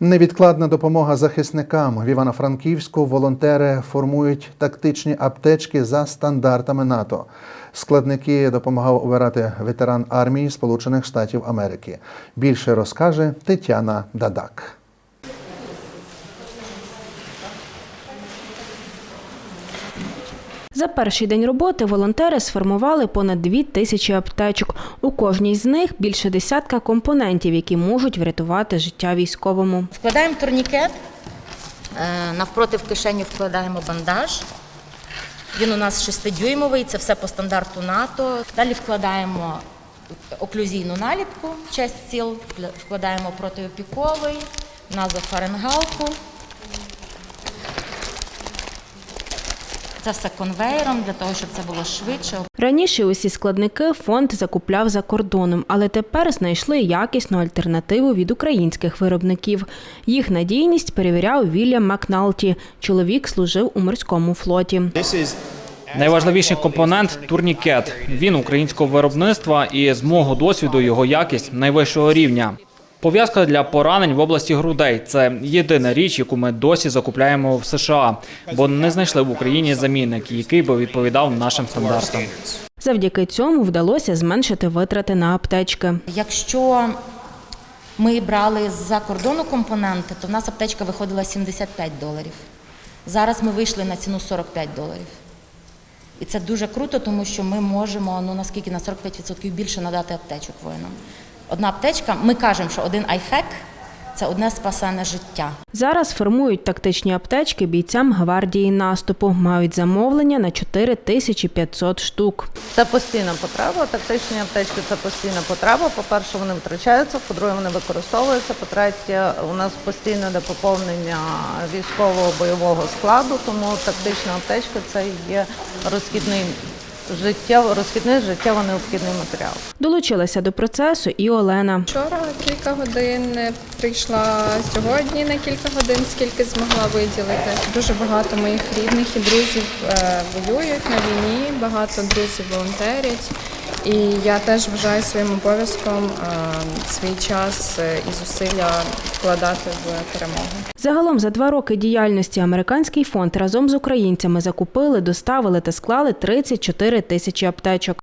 Невідкладна допомога захисникам в Івано-Франківську волонтери формують тактичні аптечки за стандартами НАТО. Складники допомагав обирати ветеран армії Сполучених Штатів Америки. Більше розкаже Тетяна Дадак. За перший день роботи волонтери сформували понад дві тисячі аптечок. У кожній з них більше десятка компонентів, які можуть врятувати життя військовому. Вкладаємо турнікет, е, навпроти в кишеню вкладаємо бандаж. Він у нас шестидюймовий, це все по стандарту НАТО. Далі вкладаємо оклюзійну наліпку, честь ціл, вкладаємо протиопіковий, назофаренгалку. Це все конвейером для того, щоб це було швидше. Раніше усі складники фонд закупляв за кордоном, але тепер знайшли якісну альтернативу від українських виробників. Їх надійність перевіряв Вільям Макналті. Чоловік служив у морському флоті. Найважливіший компонент турнікет. Він українського виробництва і з мого досвіду його якість найвищого рівня. Пов'язка для поранень в області грудей це єдина річ, яку ми досі закупляємо в США, бо не знайшли в Україні замінник, який би відповідав нашим стандартам. Завдяки цьому вдалося зменшити витрати на аптечки. Якщо ми брали з-за кордону компоненти, то в нас аптечка виходила 75 доларів. Зараз ми вийшли на ціну 45 доларів. І це дуже круто, тому що ми можемо ну наскільки на 45% більше надати аптечок воїнам. Одна аптечка, ми кажемо, що один айхек це одне спасене життя. Зараз формують тактичні аптечки бійцям гвардії наступу. Мають замовлення на 4500 штук. Це постійна потреба. Тактичні аптечки це постійна потреба. По-перше, вони втрачаються, по-друге, вони використовуються. По-третє, у нас постійно йде поповнення військового бойового складу, тому тактична аптечка це є розхідний життєво, розхідний життєво необхідний матеріал. Долучилася до процесу і Олена. Вчора кілька годин прийшла сьогодні на кілька годин, скільки змогла виділити. Дуже багато моїх рідних і друзів е, воюють на війні, багато друзів волонтерять. І я теж вважаю своїм обов'язком е, свій час е, і зусилля вкладати в перемогу. Загалом за два роки діяльності американський фонд разом з українцями закупили, доставили та склали 34 тисячі аптечок.